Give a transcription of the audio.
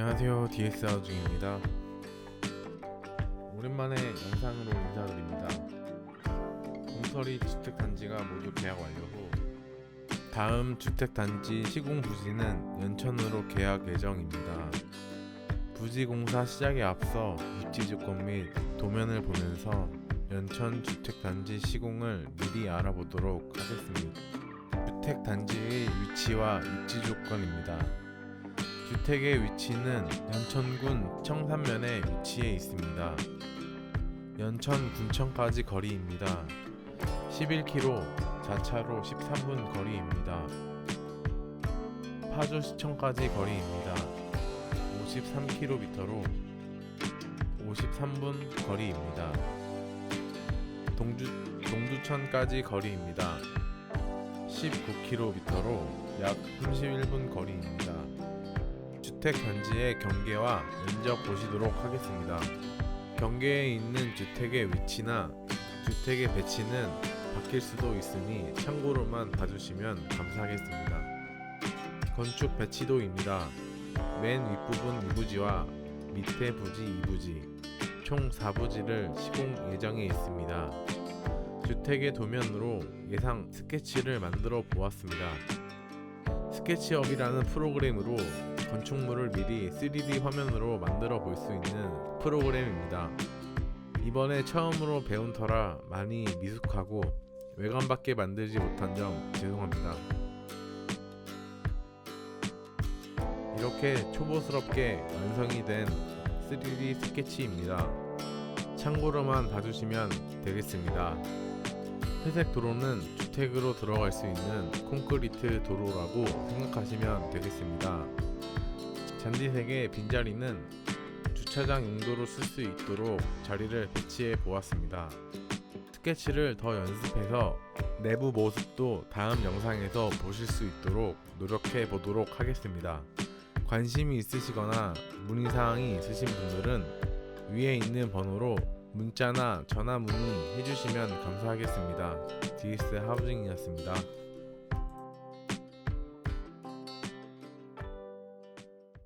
안녕하세요. DS 하우징입니다. 오랜만에 영상으로 인사드립니다. 공설이 주택단지가 모두 계약 완료후 다음 주택단지 시공 부지는 연천으로 계약 예정입니다. 부지 공사 시작에 앞서 입지 조건 및 도면을 보면서 연천 주택단지 시공을 미리 알아보도록 하겠습니다. 주택단지의 위치와 입지 조건입니다 주택의 위치는 연천군 청산면에 위치해 있습니다. 연천 군청까지 거리입니다. 11km, 자차로 13분 거리입니다. 파주시청까지 거리입니다. 53km로 53분 거리입니다. 동주, 동두천까지 거리입니다. 19km로 약 31분 거리입니다. 주택 단지의 경계와 면적 보시도록 하겠습니다. 경계에 있는 주택의 위치나 주택의 배치는 바뀔 수도 있으니 참고로만 봐주시면 감사하겠습니다. 건축 배치도입니다. 맨 윗부분 2부지와 밑에 부지 2부지 총 4부지를 시공 예정에 있습니다. 주택의 도면으로 예상 스케치를 만들어 보았습니다. 스케치업이라는 프로그램으로 건축물을 미리 3D 화면으로 만들어 볼 수 있는 프로그램입니다. 이번에 처음으로 배운 터라 많이 미숙하고 외관밖에 만들지 못한 점 죄송합니다. 이렇게 초보스럽게 완성이 된 3D 스케치입니다. 참고로만 봐주시면 되겠습니다. 회색 도로는 주택으로 들어갈 수 있는 콘크리트 도로라고 생각하시면 되겠습니다. 잔디색의 빈자리는 주차장 용도로 쓸 수 있도록 자리를 배치해 보았습니다. 스케치를 더 연습해서 내부 모습도 다음 영상에서 보실 수 있도록 노력해 보도록 하겠습니다. 관심이 있으시거나 문의사항이 있으신 분들은 위에 있는 번호로 문자나 전화 문의 해주시면 감사하겠습니다. DS 하우징이었습니다.